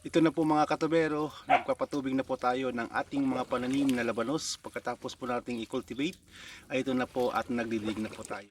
Ito na po mga katubero, nagpapatubig na po tayo ng ating mga pananim na labanos. Pagkatapos po nating i-cultivate, ay ito na po at nagdidig na po tayo.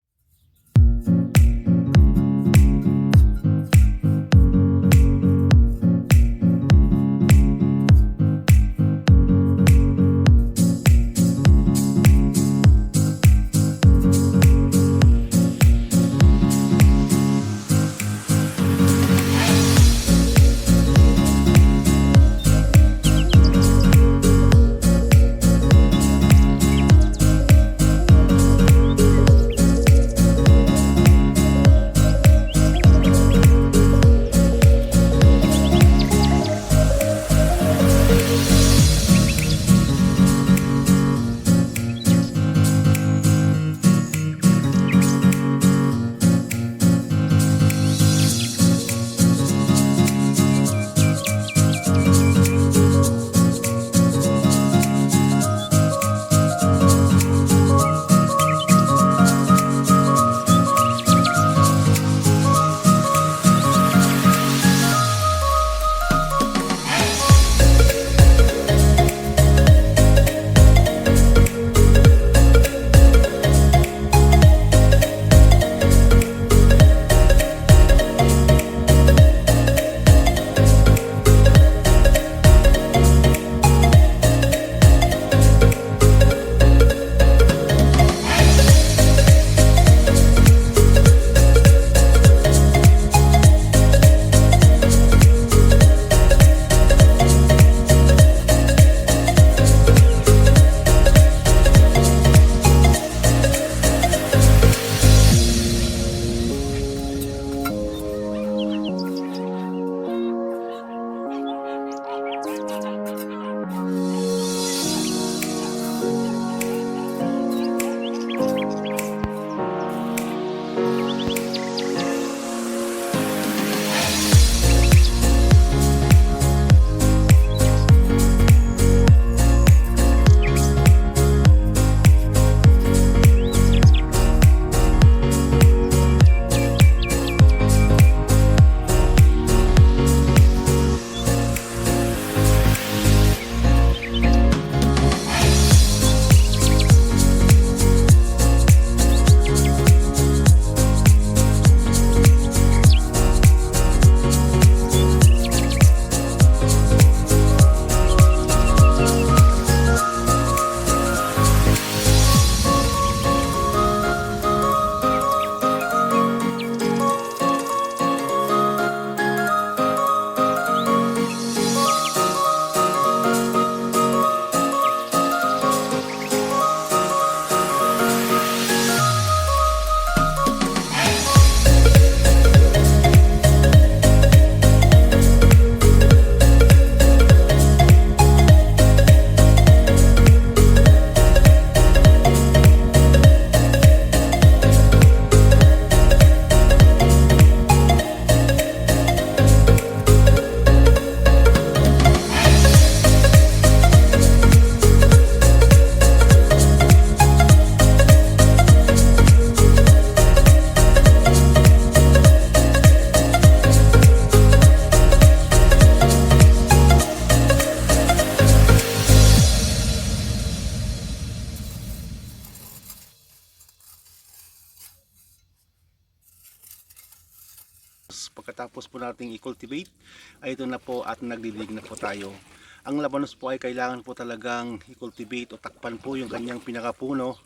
Pagkatapos po nating i-cultivate, ay ito na po at nagdidig na po tayo. Ang labanos po ay kailangan po talagang i-cultivate o takpan po yung kanyang pinakapuno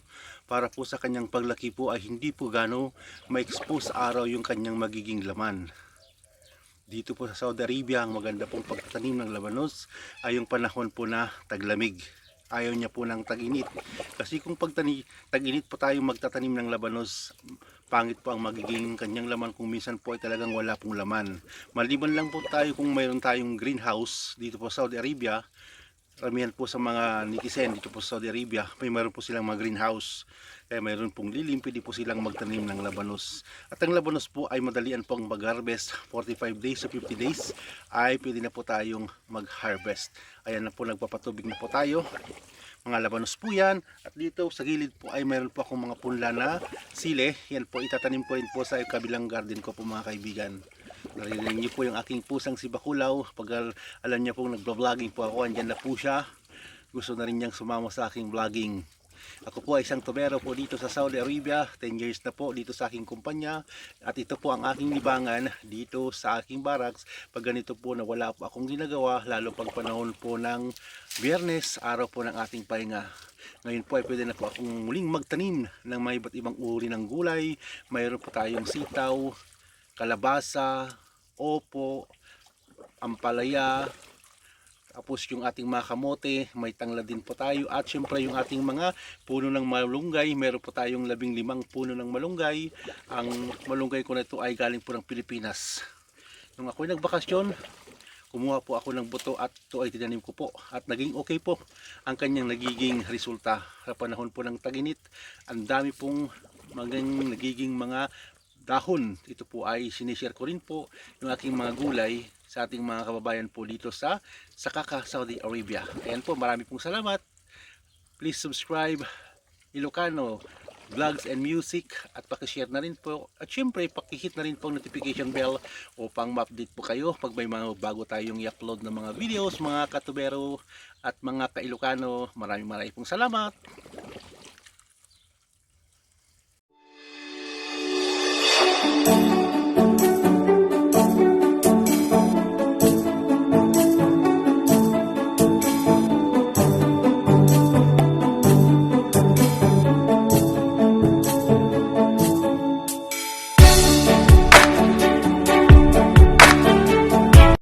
para po sa kanyang paglaki po ay hindi po gano ma-expose araw yung kanyang magiging laman. Dito po sa Saudi Arabia, ang maganda pong pagtanim ng labanos ay yung panahon po na taglamig. Ayaw niya po ng tag-init. Kasi kung pagtani, tag-init po tayo magtatanim ng labanos, pangit po ang magiging kanyang laman kung minsan po ay talagang wala pong laman. Maliban lang po tayo kung mayroon tayong greenhouse dito po sa Saudi Arabia, Ramihan po sa mga netizen dito po sa Saudi Arabia, may mayroon po silang mga greenhouse. Kaya mayroon pong lilim, pwede po silang magtanim ng labanos. At ang labanos po ay madalian pong mag-harvest. 45 days to 50 days ay pwede na po tayong mag-harvest. Ayan na po, nagpapatubig na po tayo. Mga labanos po yan. At dito sa gilid po ay mayroon po akong mga punla na sile. Yan po, itatanim ko rin po sa kabilang garden ko po mga kaibigan. Narinig niyo po yung aking pusang si Bakulaw. Pag al- alam niya pong nagbo-vlogging po ako, andyan na po siya. Gusto na rin niyang sumama sa aking vlogging. Ako po ay isang tubero po dito sa Saudi Arabia. 10 years na po dito sa aking kumpanya. At ito po ang aking libangan dito sa aking barracks. Pag ganito po na wala po akong ginagawa, lalo pag panahon po ng biyernes, araw po ng ating pahinga. Ngayon po ay pwede na po akong muling magtanim ng mga iba't ibang uri ng gulay. Mayroon po tayong sitaw, kalabasa, opo, ampalaya, tapos yung ating mga kamote, may tangla din po tayo. At syempre yung ating mga puno ng malunggay, meron po tayong labing limang puno ng malunggay. Ang malunggay ko na ito ay galing po ng Pilipinas. Nung ako'y nagbakasyon, kumuha po ako ng buto at ito ay tinanim ko po. At naging okay po ang kanyang nagiging resulta. Sa panahon po ng taginit, ang dami pong maging nagiging mga dahon. Ito po ay sinishare ko rin po yung aking mga gulay sa ating mga kababayan po dito sa Sakaka, Saudi Arabia. Ayan po, marami pong salamat. Please subscribe Ilocano Vlogs and Music at pakishare na rin po. At syempre, pakihit na rin po ang notification bell upang ma-update po kayo pag may mga bago tayong i-upload ng mga videos, mga katubero at mga ka-Ilocano. Maraming maraming pong salamat.